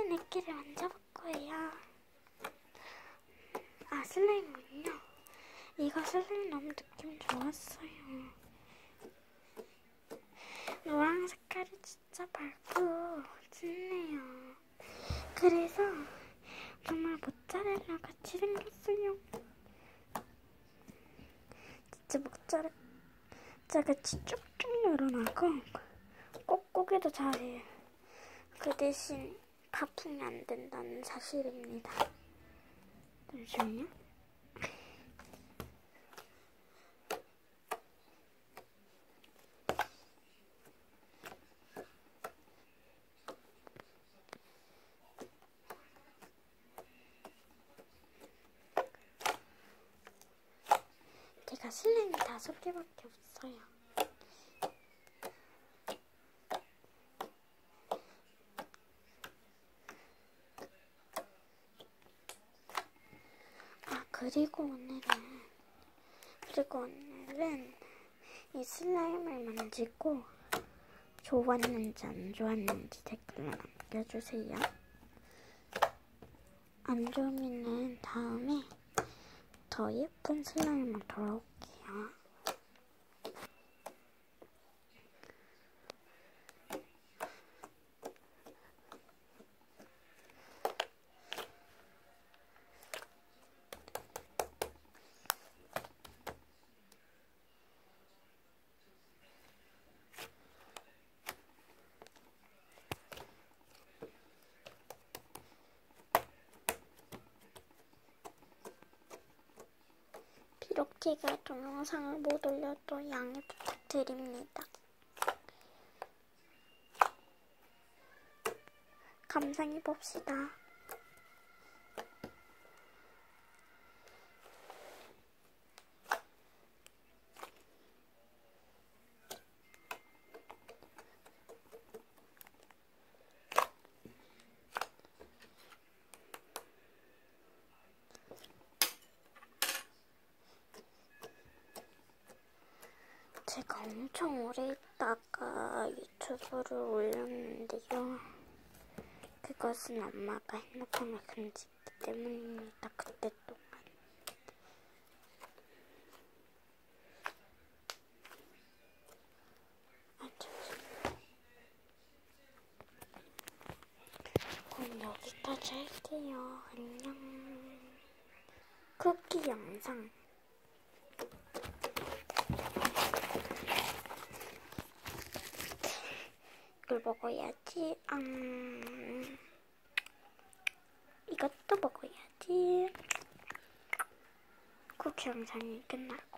오늘은 애기를 만져볼 거예요. 아, 슬라임은요? 이거 슬라임 너무 느낌 좋았어요. 노랑 색깔이 진짜 밝고 진네요. 그래서 정말 모짜렐라 같이 생겼어요. 진짜 모짜렐라 같이 쭉쭉 늘어나고 꼭꼭이도 잘해요. 그 대신 가풍이 안 된다는 사실입니다. 잠시만요. 제가 슬림이 다섯 개밖에 없어요. 아 그리고 오늘은 그리고 오늘은 이 슬라임을 만지고 좋았는지 안 좋았는지 댓글로 남겨주세요. 안 좋으면은 다음에 더 예쁜 슬라임을 돌아올게요. 비록 제가 동영상을 못 올려도 양해 부탁드립니다. 감상해 봅시다. 제가 엄청 오래 있다가 유튜브를 올렸는데요. 그것은 엄마가 핸드폰을 금지했기 때문입니다. 그때 동안. 그럼 여기까지 할게요. 안녕. 쿠키 영상. 이걸 먹어야지. 음, 이것도 먹어야지. 영상이 끝났고.